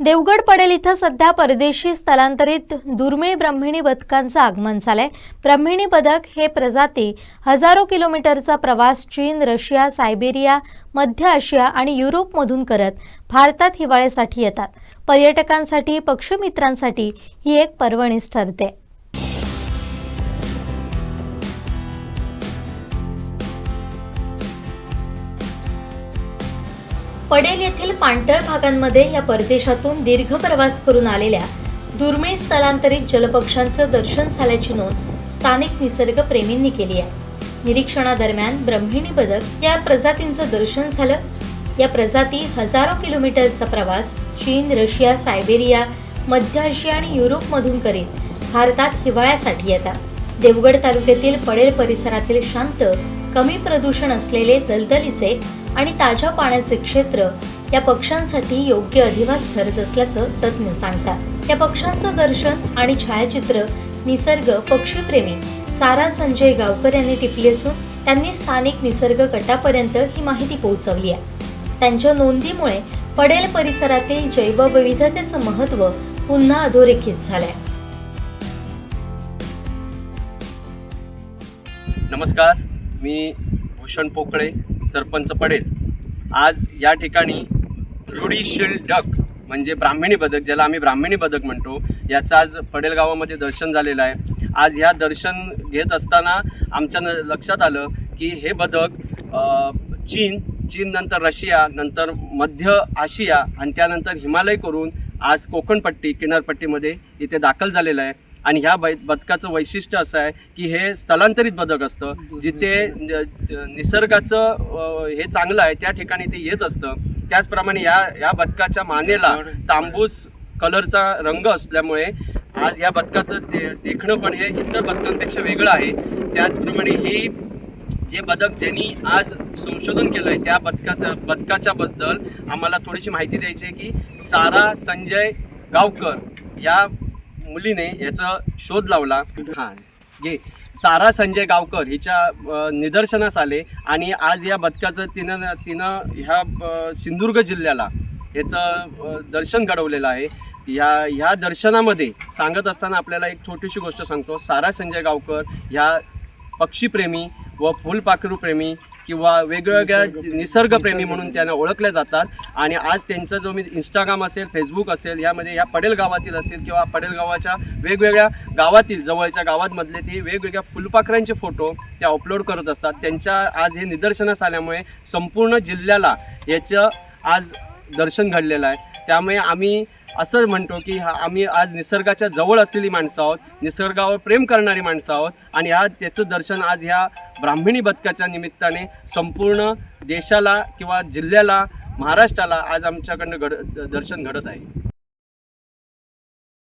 देवगड पडेल इथं सध्या परदेशी स्थलांतरित दुर्मिळ ब्रह्मिणी बदकांचं आगमन झालंय. ब्रह्मिणी बदक हे प्रजाती हजारो किलोमीटरचा प्रवास चीन रशिया सायबेरिया मध्य आशिया आणि युरोपमधून करत भारतात हिवाळ्यासाठी येतात. पर्यटकांसाठी पक्षमित्रांसाठी ही एक पर्वणीच ठरते. पडेल येथील पाणथळ भागांमध्ये या परदेशातून दीर्घ प्रवास करून आलेल्या दुर्मिळ स्थलांतरित जलपक्ष्यांचं दर्शन झाल्याची नोंद स्थानिक निसर्गप्रेमींनी केली आहे. निरीक्षणादरम्यान ब्रह्मिणी बदक या प्रजातींचं दर्शन झालं. या प्रजाती हजारो किलोमीटरचा प्रवास चीन रशिया सायबेरिया मध्य आशिया आणि युरोपमधून करीत भारतात हिवाळ्यासाठी येतात. देवगड तालुक्यातील पडेल परिसरातील शांत कमी प्रदूषण असलेले दलदलीचे आणि ताज्या पाण्याचे क्षेत्र या पक्ष्यांसाठी योग्य अधिवास ठरत असल्याचं तज्ज्ञ सांगतात. या पक्ष्यांचं दर्शन आणि छायाचित्र निसर्ग पक्षीप्रेमी सारा संजय गावकर यांनी टिपली असून त्यांनी स्थानिक निसर्ग गटापर्यंत ही माहिती पोहोचवली आहे. त्यांच्या नोंदीमुळे पडेल परिसरातील जैवविविधतेचं महत्त्व पुन्हा अधोरेखित झालंय. नमस्कार. मी भूषण पोकळे सरपंच पडेल. आज या ठिकाणी रुडिशियल डक म्हणजे ब्राह्मणी बदक ज्याला आम्ही ब्राह्मणी बदक म्हणतो याचं आज पडेल गावामध्ये दर्शन झालेलं आहे. आज ह्या दर्शन घेत असताना आमच्या न लक्षात आलं की हे बदक चीन चीन नंतर रशिया नंतर मध्य आशिया आणि त्यानंतर हिमालय करून आज कोकणपट्टी किनारपट्टीमध्ये इथे दाखल झालेलं आहे. आणि ह्या बै बदकाचं वैशिष्ट्य असं आहे की हे स्थलांतरित बदक असतं जिथे निसर्गाचं हे चांगलं आहे त्या ठिकाणी ते येत असतं. त्याचप्रमाणे या या बदकाच्या मानेला तांबूस कलरचा रंग असल्यामुळे आज या बदकाचं दे देखणं पण हे इतर बदकांपेक्षा वेगळं आहे. त्याचप्रमाणे ही जे बदक ज्यांनी आज संशोधन केलं आहे त्या बदकाच्या बदकाच्या बद्दल आम्हाला थोडीशी माहिती द्यायची आहे की सारा संजय गावकर या मुलीने याचा शोध लावला. हां जे सारा संजय गावकर हिच्या निदर्शनास आले आणि आज या बदकाचं तिनं तिनं ह्या सिंधुदुर्ग जिल्ह्याला याचं दर्शन घडवलेलं आहे. या ह्या दर्शनामध्ये सांगत असताना आपल्याला एक छोटीशी गोष्ट सांगतो. सारा संजय गावकर ह्या पक्षीप्रेमी व फुलपाखरूप्रेमी किंवा वेगवेगळ्या निसर्गप्रेमी. म्हणून त्यांना ओळखल्या जातात. आणि आज त्यांचा जो मी इंस्टाग्राम असेल फेसबुक असेल यामध्ये या पडेल गावातील असतील किंवा पडेल गावाच्या वेगवेगळ्या गावातील जवळच्या गावांमधले ते वेगवेगळ्या फुलपाखरांचे फोटो त्या अपलोड करत असतात. त्यांच्या आज हे निदर्शनास आल्यामुळे संपूर्ण जिल्ह्याला याचं आज दर्शन घडलेलं आहे. त्यामुळे आम्ही असं म्हणतो की हा आम्ही आज निसर्गाच्या जवळ असलेली माणसं आहोत निसर्गावर प्रेम करणारी माणसं आहोत आणि हा त्याचं दर्शन आज ह्या ब्राह्मणी बदकाच्या निमित्ताने संपूर्ण देशाला किंवा जिल्ह्याला महाराष्ट्राला आज आमच्याकडनं घड दर्शन घडत आहे.